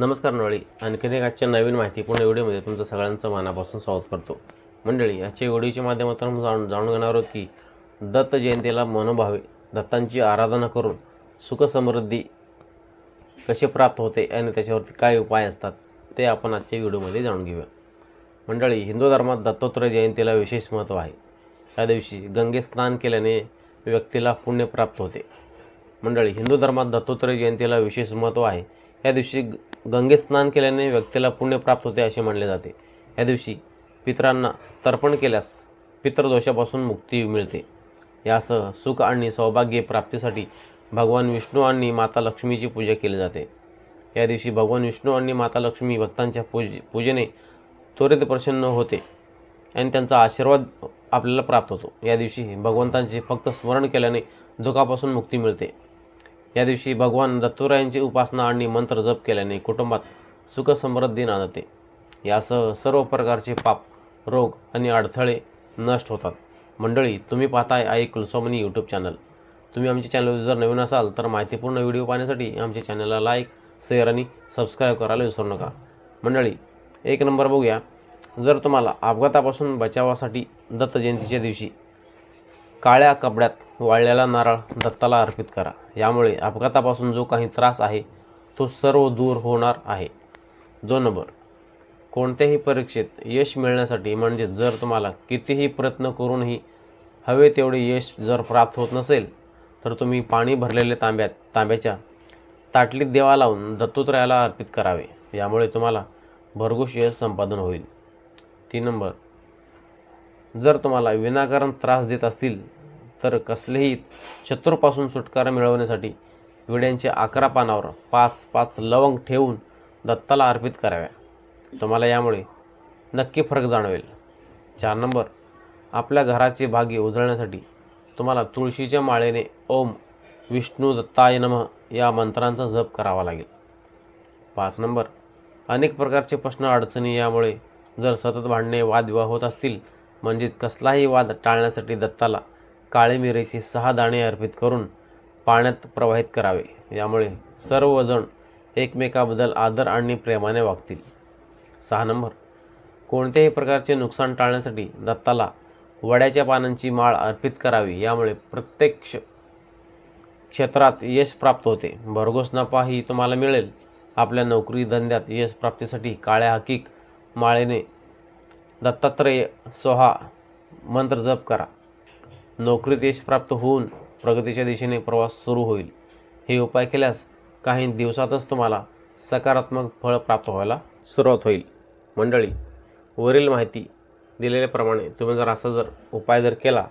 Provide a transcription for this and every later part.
नमस्कार मंडळी. आणखीन एक आजच्या नवीन माहितीपूर्ण व्हिडिओमध्ये तुमचं सगळ्यांचं मनापासून स्वागत करतो. मंडळी आजच्या व्हिडिओच्या माध्यमातून जाणून जाणून घेणार आहोत की दत्त जयंतीला मनोभावे दत्तांची आराधना करून सुखसमृद्धी कशी प्राप्त होते आणि त्याच्यावरती काय उपाय असतात ते आपण आजच्या व्हिडिओमध्ये जाणून घेऊया. मंडळी हिंदू धर्मात दत्तोत्रय जयंतीला विशेष महत्त्व आहे. या दिवशी गंगे स्नान केल्याने व्यक्तीला पुण्य प्राप्त होते. मंडळी हिंदू धर्मात दत्तोत्रय जयंतीला विशेष महत्त्व आहे. या दिवशी ग- गंगेत स्नान केल्याने व्यक्तीला पुण्य प्राप्त होते असे मानले जाते. या दिवशी पितरांना तर्पण केल्यास पितृदोषापासून मुक्ती मिळते. यासह सुख आणि सौभाग्य प्राप्तीसाठी भगवान विष्णू आणि माता लक्ष्मीची पूजा केली जाते. या दिवशी भगवान विष्णू आणि माता लक्ष्मी भक्तांच्या पूज पूजेने त्वरित प्रसन्न होते आणि त्यांचा आशीर्वाद आपल्याला प्राप्त होतो. या दिवशी भगवंतांचे फक्त स्मरण केल्याने दुःखापासून मुक्ती मिळते. या दिवशी भगवान दत्तुरायांची उपासना आणि मंत्र जप केल्याने कुटुंबात सुखसमृद्धी नांदते. यासह सर्व प्रकारचे पाप रोग आणि अडथळे नष्ट होतात. मंडळी तुम्ही पाहताय आई कुलस्वामिनी यूट्यूब चॅनल तुम्ही आमच्या चॅनल जर नवीन असाल तर माहितीपूर्ण व्हिडिओ पाहण्यासाठी आमच्या चॅनलला लाईक शेअर आणि सबस्क्राईब करायला विसरू नका. मंडळी एक नंबर बघूया. जर तुम्हाला अपघातापासून बचावासाठी दत्त जयंतीच्या दिवशी काळ्या कपड्यात वाळलेला नारळ दत्ताला अर्पित करा. यामुळे अपघातापासून जो काही त्रास आहे तो सर्व दूर होणार आहे. दोन नंबर. कोणत्याही परीक्षेत यश मिळण्यासाठी म्हणजे जर तुम्हाला कितीही प्रयत्न करूनही हवे तेवढे यश जर प्राप्त होत नसेल तर तुम्ही पाणी भरलेले तांब्यात तांब्याच्या ताटलीत देवा लावून दत्तोत्रयाला अर्पित करावे. यामुळे तुम्हाला भरघोस यश संपादन होईल. तीन नंबर. जर तुम्हाला विनाकारण त्रास देत असतील तर कसलेही शत्रूपासून सुटकारा मिळवण्यासाठी विड्यांच्या अकरा पानावर पाच पाच लवंग ठेवून दत्ताला अर्पित कराव्या. तुम्हाला यामुळे नक्की फरक जाणवेल. चार नंबर आपल्या घराचे भाग्य उजळण्यासाठी तुम्हाला तुळशीच्या माळेने ओम विष्णू दत्ताय नमः या मंत्रांचा जप करावा लागेल. पाच नंबर अनेक प्रकारचे प्रश्न अडचणी यामुळे जर सतत भांडणे वादविवाह होत असतील म्हणजे कसलाही वाद टाळण्यासाठी दत्ताला काळे मिरेचे सहा दाणे अर्पित करून पाण्यात प्रवाहित करावे. यामुळे सर्वजण एकमेकाबद्दल आदर आणि प्रेमाने वागतील. सहा नंबर. कोणत्याही प्रकारचे नुकसान टाळण्यासाठी दत्ताला वड्याच्या पानांची माळ अर्पित करावी. यामुळे प्रत्येक क्षेत्रात यश प्राप्त होते. भरघोस नफाही तुम्हाला मिळेल. आपल्या नोकरी धंद्यात यश प्राप्तीसाठी काळ्या हकीक माळेने दत्तात्रेय सोहा मंत्र जप करा. नोकरीत यश प्राप्त होऊन प्रगतीच्या दिशेने प्रवास सुरू होईल. हे उपाय केल्यास काही दिवसातच तुम्हाला सकारात्मक फळ प्राप्त व्हायला सुरुवात होईल. मंडळी वरील माहिती दिलेल्याप्रमाणे तुम्ही जर असा जर उपाय जर केला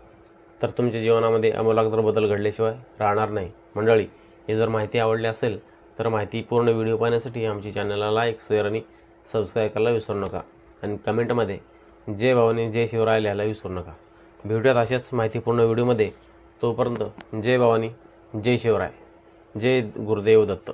तर तुमच्या जीवनामध्ये आमूलाग्र बदल घडल्याशिवाय राहणार नाही. मंडळी ही जर माहिती आवडली असेल तर माहिती पूर्ण व्हिडिओ पाहण्यासाठी आमच्या चॅनलला लाईक शेअर आणि सबस्क्राईब करायला विसरू नका. आणि कमेंटमध्ये जय भवानी जय शिवराय लिहायला विसरू नका. भेटूयात अशाच माहितीपूर्ण व्हिडिओमध्ये. तोपर्यंत जय भवानी जय शिवराय जय गुरुदेव दत्त.